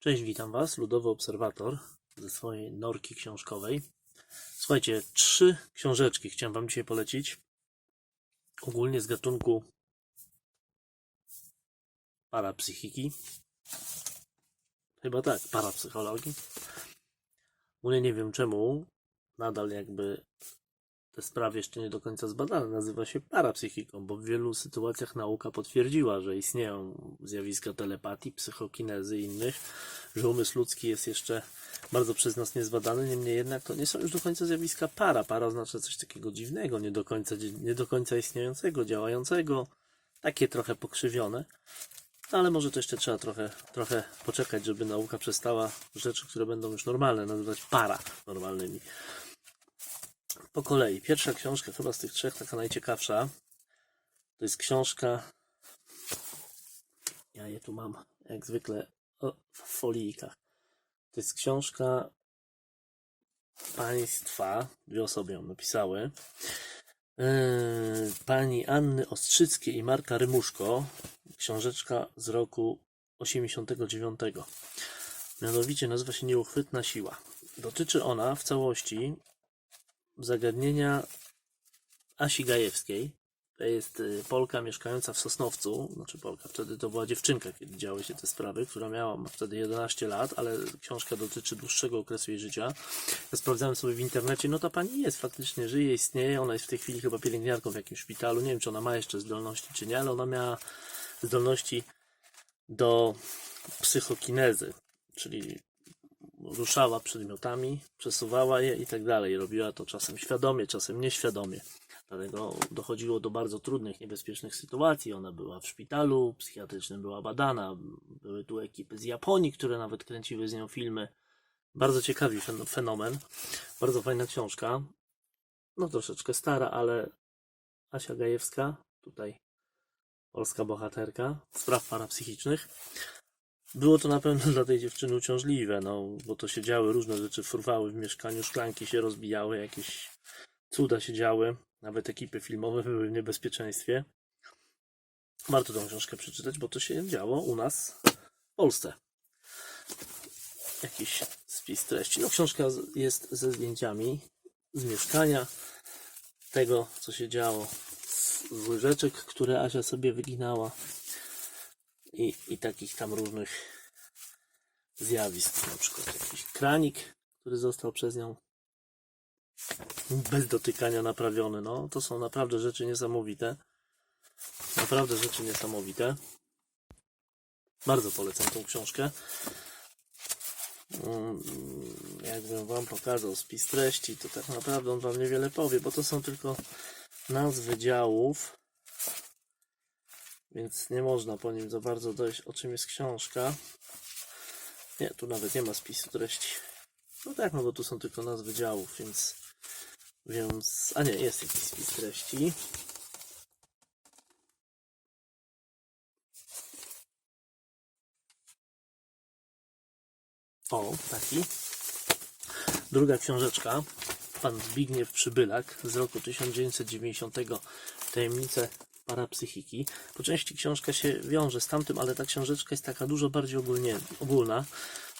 Cześć, witam Was, Ludowy Obserwator ze swojej norki książkowej. Słuchajcie, trzy książeczki chciałem Wam dzisiaj polecić. Ogólnie z gatunku parapsychiki. Chyba tak, parapsychologii. Ogólnie nie wiem czemu nadal jakby sprawy jeszcze nie do końca zbadane. Nazywa się parapsychiką, bo w wielu sytuacjach nauka potwierdziła, że istnieją zjawiska telepatii, psychokinezy i innych, że umysł ludzki jest jeszcze bardzo przez nas niezbadany, niemniej jednak to nie są już do końca zjawiska para. Para oznacza coś takiego dziwnego, nie do końca, nie do końca istniejącego, działającego, takie trochę pokrzywione. Ale może to jeszcze trzeba trochę, trochę poczekać, żeby nauka przestała rzeczy, które będą już normalne, nazywać para normalnymi po kolei. Pierwsza książka, chyba z tych trzech, taka najciekawsza, to jest książka. Ja je tu mam, jak zwykle, w folijkach. To jest książka państwa, dwie osoby ją napisały. Yy, Pani Anny Ostrzyckiej i Marka Rymuszko. Książeczka z roku 89. Mianowicie nazywa się Nieuchwytna Siła. Dotyczy ona w całości zagadnienia Asi Gajewskiej. To jest y, Polka mieszkająca w Sosnowcu, znaczy Polka, wtedy to była dziewczynka, kiedy działy się te sprawy, która miała wtedy 11 lat, ale książka dotyczy dłuższego okresu jej życia. Ja sprawdzałem sobie w internecie, no ta pani jest, faktycznie żyje, istnieje, ona jest w tej chwili chyba pielęgniarką w jakimś szpitalu, nie wiem czy ona ma jeszcze zdolności czy nie, ale ona miała zdolności do psychokinezy, czyli ruszała przedmiotami, przesuwała je i tak dalej. Robiła to czasem świadomie, czasem nieświadomie. Dlatego dochodziło do bardzo trudnych, niebezpiecznych sytuacji. Ona była w szpitalu psychiatrycznym, była badana. Były tu ekipy z Japonii, które nawet kręciły z nią filmy. Bardzo ciekawy fen- fenomen. Bardzo fajna książka. No troszeczkę stara, ale Asia Gajewska, tutaj polska bohaterka spraw parapsychicznych. Było to na pewno dla tej dziewczyny uciążliwe, no, bo to się działy różne rzeczy, fruwały w mieszkaniu, szklanki się rozbijały, jakieś cuda się działy, nawet ekipy filmowe były w niebezpieczeństwie. Warto tą książkę przeczytać, bo to się działo u nas w Polsce. Jakiś spis treści. No, książka jest ze zdjęciami z mieszkania, tego, co się działo, z z łyżeczek, które Asia sobie wyginała i, i takich tam różnych zjawisk. Na przykład jakiś kranik, który został przez nią bez dotykania naprawiony. No, to są naprawdę rzeczy niesamowite. Naprawdę rzeczy niesamowite. Bardzo polecam tą książkę. Mm, Jakbym Wam pokazał spis treści, to tak naprawdę on Wam niewiele powie, bo to są tylko nazwy działów, więc nie można po nim za bardzo dojść, o czym jest książka. Nie, tu nawet nie ma spisu treści. No tak, no bo tu są tylko nazwy działów, więc. Więc. A nie, jest jakiś spis treści. O, taki. Druga książeczka. Pan Zbigniew Przybylak z roku 1990. Tajemnice parapsychiki. Po części książka się wiąże z tamtym, ale ta książeczka jest taka dużo bardziej ogólnie, ogólna.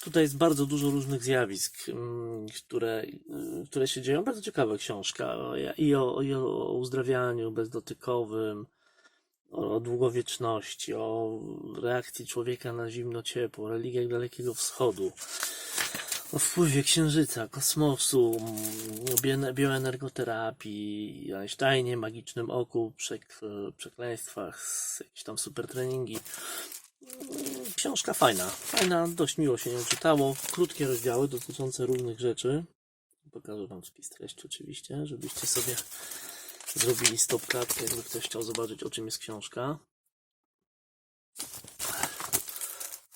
Tutaj jest bardzo dużo różnych zjawisk, mm, które, y, które się dzieją. Bardzo ciekawa książka i o, i o uzdrawianiu bezdotykowym, o długowieczności, o reakcji człowieka na zimno-ciepło, religiach Dalekiego Wschodu, o wpływie księżyca, kosmosu, bio- bioenergoterapii, Einsteinie, magicznym oku, przek, przekleństwach, jakieś tam super treningi. Książka fajna, fajna, dość miło się ją czytało. Krótkie rozdziały dotyczące różnych rzeczy. Pokażę Wam spis treści oczywiście, żebyście sobie zrobili stop klatkę, jakby ktoś chciał zobaczyć o czym jest książka.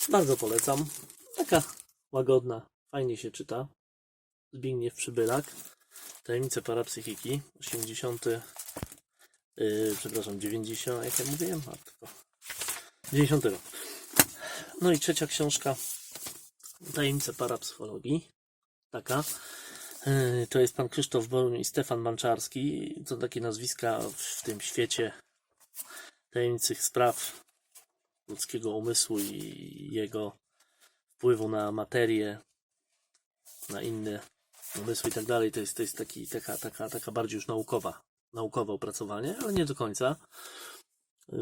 Bardzo polecam. Taka łagodna, fajnie się czyta. Zbigniew Przybylak. Tajemnice parapsychiki. 80. Yy, przepraszam, 90. Jak ja mówiłem? Matko. 90 rok. No i trzecia książka. Tajemnice parapsychologii. Taka. Yy, To jest pan Krzysztof Boruń i Stefan Manczarski. To takie nazwiska w tym świecie tajemniczych spraw ludzkiego umysłu i jego wpływu na materię, na inne umysły i tak dalej. To jest, to jest taki, taka, taka, taka bardziej już naukowa, naukowe opracowanie, ale nie do końca. Y,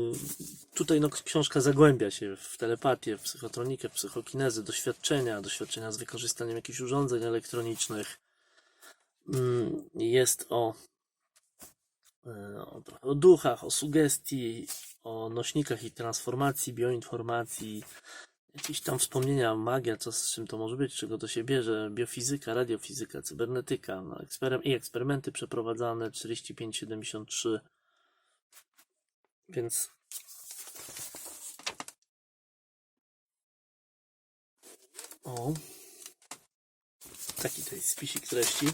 Tutaj no, książka zagłębia się w telepatię, w psychotronikę, w psychokinezę, doświadczenia, doświadczenia z wykorzystaniem jakichś urządzeń elektronicznych. Mm, Jest o, y, o, o duchach, o sugestii, o nośnikach i transformacji, bioinformacji, jakieś tam wspomnienia, magia, co z czym to może być, czego to się bierze, biofizyka, radiofizyka, cybernetyka, no, eksperym- i eksperymenty przeprowadzane 45-73. Więc o taki to jest spisik treści.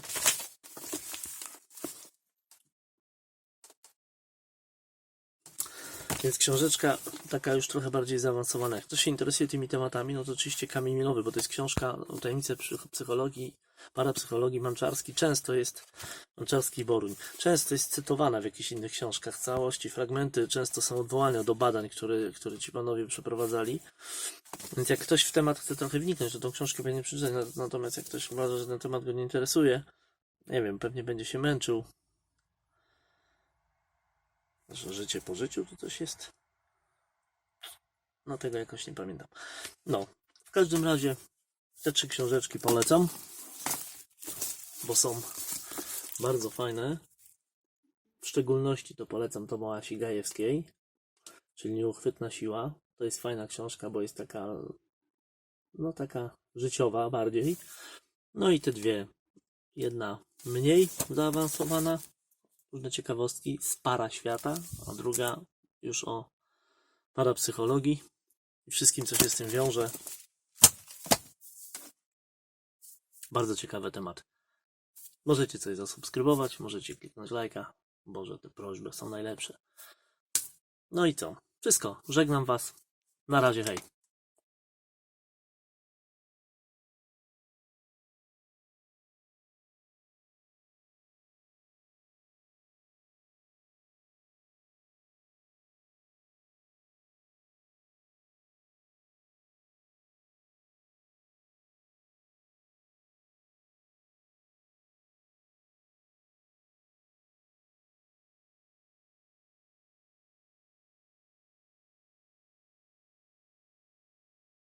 Więc książeczka taka już trochę bardziej zaawansowana. Jak ktoś się interesuje tymi tematami, no to oczywiście kamień milowy, bo to jest książka o tajemnicy psych- psychologii, parapsychologii Manczarski. Często jest Manczarski i Boruń. Często jest cytowana w jakichś innych książkach. Całości, fragmenty, często są odwołania do badań, które, które ci panowie przeprowadzali. Więc jak ktoś w temat chce trochę wniknąć, to tą książkę będzie przeczytać. Na- Natomiast jak ktoś uważa, że ten temat go nie interesuje, nie wiem, pewnie będzie się męczył, że życie po życiu to coś jest. No tego jakoś nie pamiętam. No, w każdym razie te trzy książeczki polecam, bo są bardzo fajne. W szczególności to polecam Tomoasi Gajewskiej, czyli Nieuchwytna Siła. To jest fajna książka, bo jest taka, no taka życiowa bardziej. No i te dwie. Jedna mniej zaawansowana, różne ciekawostki z para świata, a druga już o parapsychologii i wszystkim, co się z tym wiąże. Bardzo ciekawe tematy. Możecie coś zasubskrybować, możecie kliknąć lajka, bo że te prośby są najlepsze. No i co? Wszystko. Żegnam Was. Na razie, hej.